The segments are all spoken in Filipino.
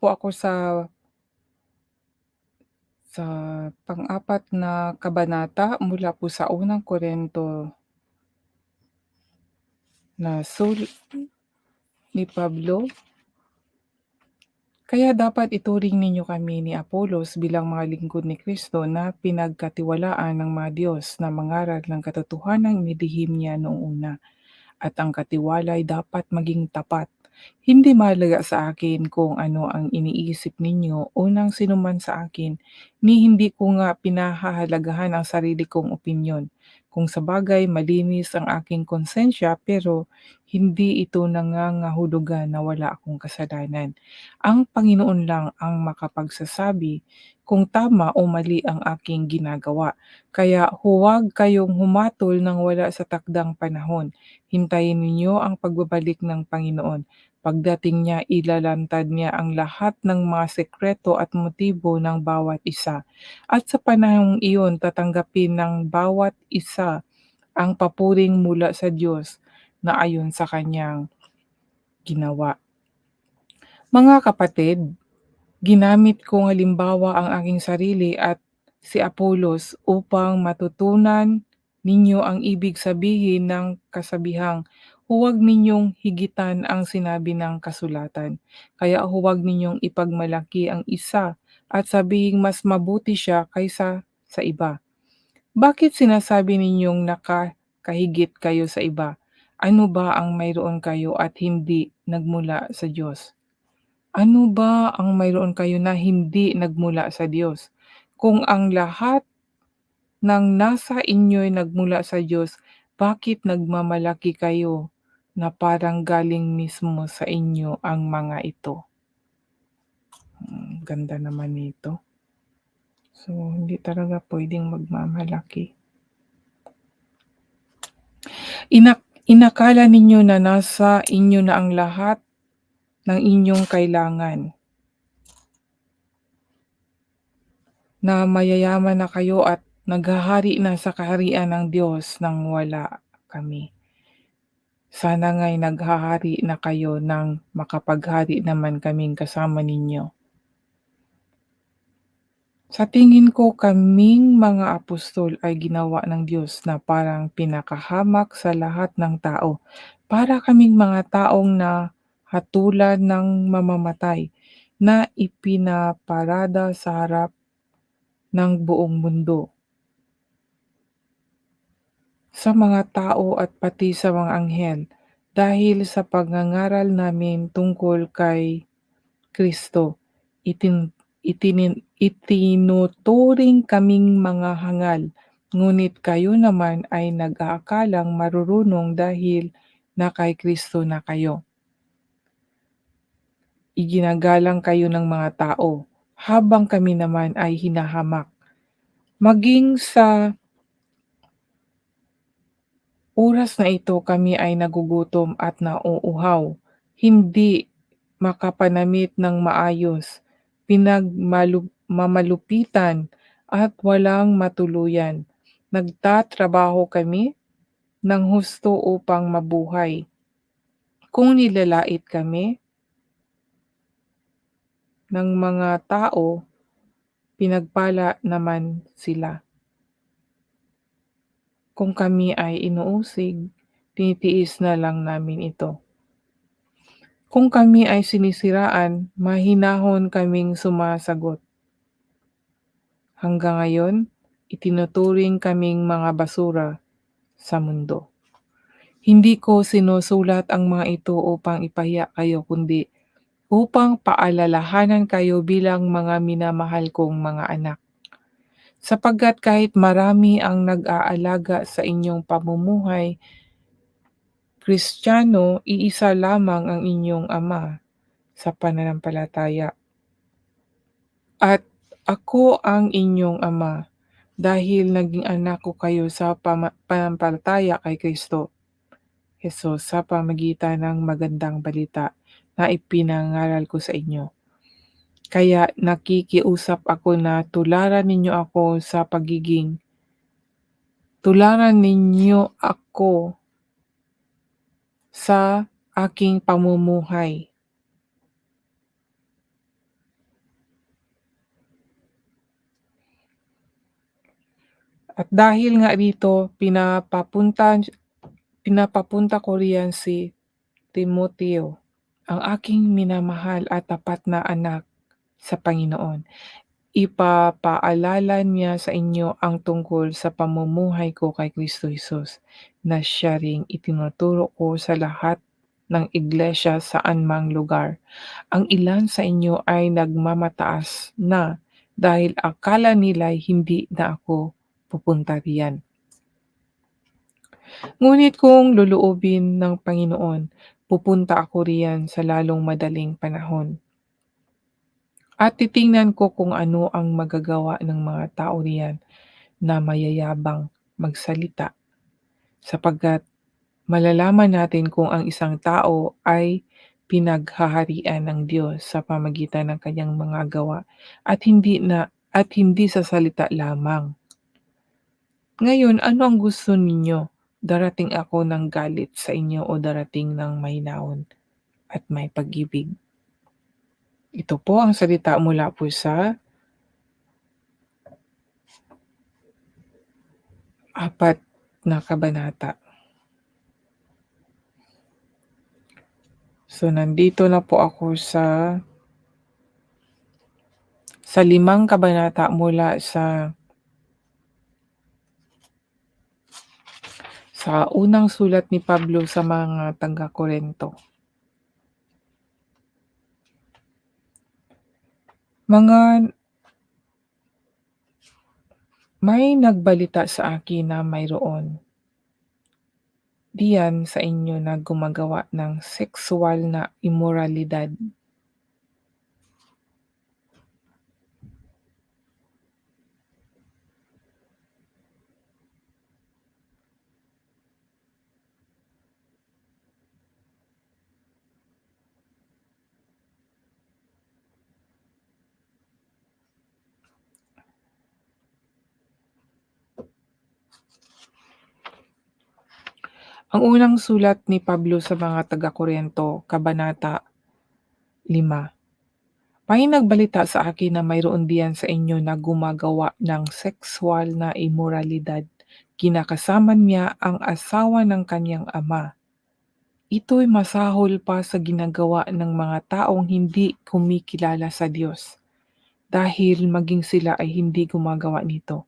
po ako sa sa pang-apat na kabanata mula po sa unang Korinto na sulat ni Pablo. Kaya dapat ituring ninyo kami ni Apolos bilang mga lingkod ni Kristo na pinagkatiwalaan ng mga Diyos na mangaral ng katotohanang inilihim niya noong una. At ang katiwala ay dapat maging tapat. Hindi mahalaga sa akin kung ano ang iniisip ninyo o ng sinuman sa akin, ni hindi ko nga pinahahalagahan ang sarili kong opinyon. Kung sa bagay malinis ang aking konsensya pero hindi ito nangangahulugan na wala akong kasalanan. Ang Panginoon lang ang makapagsasabi kung tama o mali ang aking ginagawa. Kaya huwag kayong humatol ng wala sa takdang panahon. Hintayin ninyo ang pagbabalik ng Panginoon. Pagdating niya, ilalantad niya ang lahat ng mga sekreto at motibo ng bawat isa. At sa panahong iyon, tatanggapin ng bawat isa ang papuring mula sa Diyos na ayon sa kanyang ginawa. Mga kapatid, ginamit kong halimbawa ang aking sarili at si Apolos upang matutunan ninyo ang ibig sabihin ng kasabihang huwag ninyong higitan ang sinabi ng kasulatan. Kaya huwag ninyong ipagmalaki ang isa at sabihing mas mabuti siya kaysa sa iba. Bakit sinasabi ninyong nakakahigit kayo sa iba? Ano ba ang mayroon kayo at hindi nagmula sa Diyos? Ano ba ang mayroon kayo na hindi nagmula sa Diyos? Kung ang lahat ng nasa inyo'y nagmula sa Diyos, bakit nagmamalaki kayo na parang galing mismo sa inyo ang mga ito? Hmm, ganda naman nito. So, hindi talaga pwedeng magmamalaki. Inak inakala ninyo na nasa inyo na ang lahat ng inyong kailangan. Na mayayaman na kayo at naghahari na sa kaharian ng Diyos nang wala kami. Sana nga'y naghahari na kayo nang makapaghari naman kaming kasama ninyo. Sa tingin ko kaming mga apostol ay ginawa ng Diyos na parang pinakahamak sa lahat ng tao. Para kaming mga taong na hatulan ng mamamatay na ipinaparada sa harap ng buong mundo. Sa mga tao at pati sa mga anghel dahil sa pagngangaral namin tungkol kay Kristo, itin, itinin, itinuturing kaming mga hangal, ngunit kayo naman ay nag-aakalang marurunong dahil na kay Kristo na kayo. Iginagalang kayo ng mga tao, habang kami naman ay hinahamak. Maging sa oras na ito kami ay nagugutom at nauuhaw, hindi makapanamit ng maayos, pinagmamalupitan at walang matuluyan. Nagtatrabaho kami ng husto upang mabuhay. Kung nilalait kami ng mga tao, pinagpala naman sila. Kung kami ay inuusig, tinitiis na lang namin ito. Kung kami ay sinisiraan, mahinahon kaming sumasagot. Hanggang ngayon, itinuturing kaming mga basura sa mundo. Hindi ko sinusulat ang mga ito upang ipahiya kayo, kundi upang paalalahanan kayo bilang mga minamahal kong mga anak. Sapagkat kahit marami ang nag-aalaga sa inyong pamumuhay, Kristiyano, iisa lamang ang inyong Ama sa pananampalataya. At ako ang inyong Ama dahil naging anak ko kayo sa pananampalataya kay Kristo. Jesus sa pamagitan ng magandang balita na ipinangaral ko sa inyo. Kaya nakikiusap ako na tularan ninyo ako sa pagiging tularan ninyo ako sa aking pamumuhay. At dahil nga dito pinapapunta pinapapunta ko riyan si Timoteo, ang aking minamahal at tapat na anak sa Panginoon. Ipapaalala niya sa inyo ang tungkol sa pamumuhay ko kay Kristo Jesus na siya ring itinuturo ko sa lahat ng iglesia saan mang lugar. Ang ilan sa inyo ay nagmamataas na dahil akala nila'y hindi na ako pupunta riyan. Ngunit kung loloobin ng Panginoon, pupunta ako riyan sa lalong madaling panahon. At titingnan ko kung ano ang magagawa ng mga tao riyan na mayayabang magsalita, sapagkat malalaman natin kung ang isang tao ay pinaghaharian ng Diyos sa pamagitan ng kanyang mga gawa at hindi na at hindi sa salita lamang. Ngayon, ano ang gusto ninyo? Darating ako ng galit sa inyo o darating ng mahinahon at may pag-ibig? Ito po ang salita mula po sa apat na kabanata. So, nandito na po ako sa sa limang kabanata mula sa sa unang sulat ni Pablo sa mga taga-Korinto. Mga may nagbalita sa akin na mayroon diyan sa inyo na gumagawa ng sexual na immoralidad. Ang unang sulat ni Pablo sa mga taga-Korinto, Kabanata 5. May sa akin na mayroon diyan sa inyo na gumagawa ng sexual na immoralidad. Kinakasama niya ang asawa ng kanyang ama. Ito'y masahol pa sa ginagawa ng mga taong hindi kumikilala sa Diyos dahil maging sila ay hindi gumagawa nito.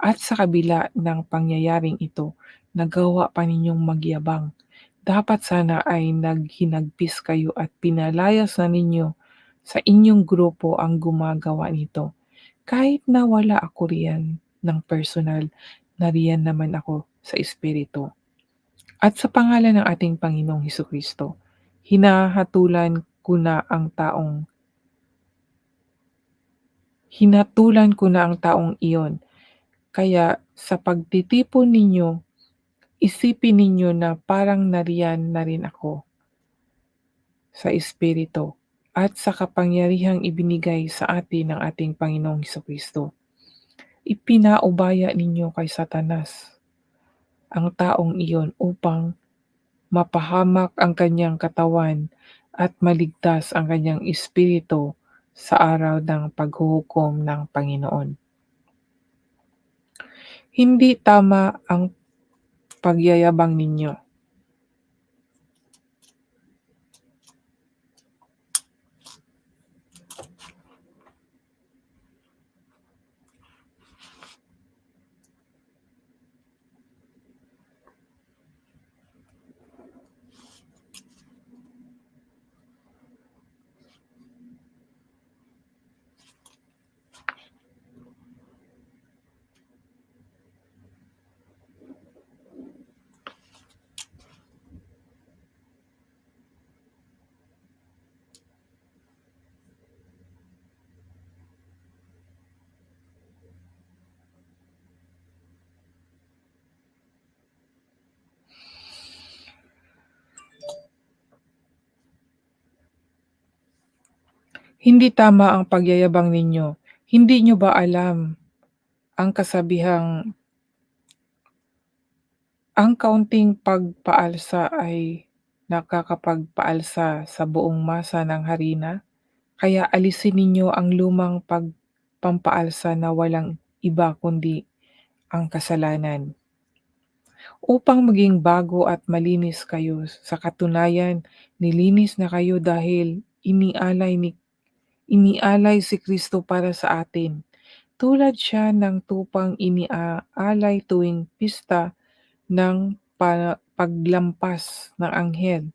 At sa kabila ng pangyayaring ito, nagawa pa ninyong magyabang. Dapat sana ay naghinagpis kayo at pinalayas na ninyo sa inyong grupo ang gumagawa nito. Kahit na wala ako riyan ng personal, nariyan naman ako sa Espiritu. At sa pangalan ng ating Panginoong Heso Kristo, hinahatulan ko na ang taong hinatulan ko na ang taong iyon kaya sa pagtitipon ninyo, isipin ninyo na parang nariyan na rin ako sa Espiritu at sa kapangyarihang ibinigay sa atin ng ating Panginoong Kristo. Ipinaubaya ninyo kay Satanas ang taong iyon upang mapahamak ang kanyang katawan at maligtas ang kanyang espiritu sa araw ng paghuhukom ng Panginoon. Hindi tama ang pagyayabang ninyo. Hindi tama ang pagyayabang ninyo. Hindi nyo ba alam ang kasabihang ang kaunting pagpaalsa ay nakakapagpaalsa sa buong masa ng harina? Kaya alisin ninyo ang lumang pagpampaalsa na walang iba kundi ang kasalanan. Upang maging bago at malinis kayo, sa katunayan nilinis na kayo dahil inialay ni inialay si Kristo para sa atin. Tulad siya ng tupang iniaalay tuwing pista ng pa paglampas ng anghel.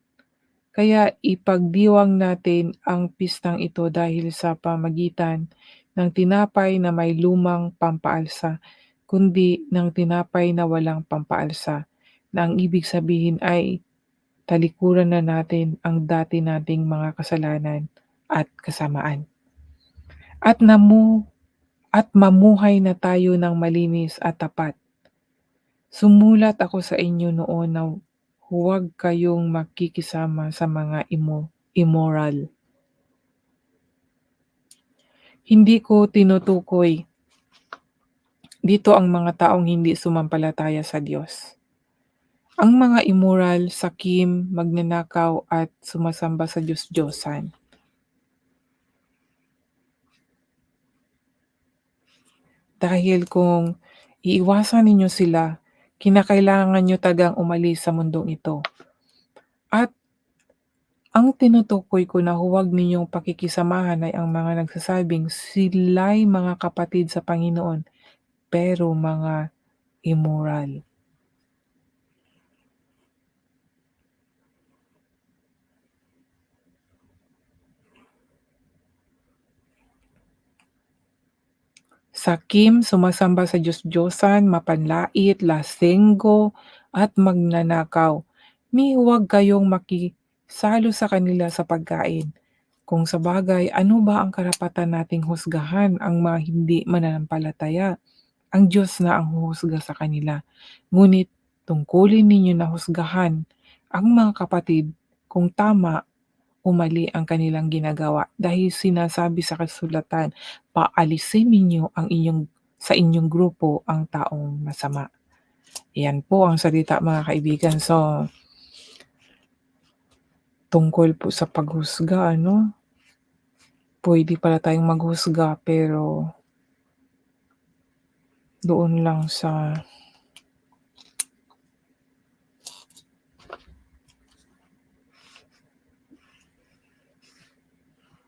Kaya ipagdiwang natin ang pistang ito dahil sa pamagitan ng tinapay na may lumang pampaalsa, kundi ng tinapay na walang pampaalsa, na ang ibig sabihin ay talikuran na natin ang dati nating mga kasalanan at kasamaan. At namu at mamuhay na tayo ng malinis at tapat. Sumulat ako sa inyo noon na huwag kayong makikisama sa mga imo immoral. Hindi ko tinutukoy dito ang mga taong hindi sumampalataya sa Diyos. Ang mga immoral, sakim, magnanakaw at sumasamba sa Diyos-Diyosan. Dahil kung iiwasan ninyo sila, kinakailangan nyo tagang umalis sa mundong ito. At ang tinutukoy ko na huwag ninyong pakikisamahan ay ang mga nagsasabing sila'y mga kapatid sa Panginoon, pero mga immoral. Sakim, sumasamba sa Diyos-Diyosan, mapanlait, lasenggo, at magnanakaw. Ni huwag kayong makisalo sa kanila sa pagkain. Kung sa bagay, ano ba ang karapatan nating husgahan ang mga hindi mananampalataya? Ang Diyos na ang huhusga sa kanila. Ngunit tungkulin ninyo na husgahan ang mga kapatid kung tama o mali ang kanilang ginagawa dahil sinasabi sa kasulatan, paalisin ninyo ang inyong sa inyong grupo ang taong masama. Yan po ang salita mga kaibigan. So, tungkol po sa paghusga, ano? Pwede pala tayong maghusga pero doon lang sa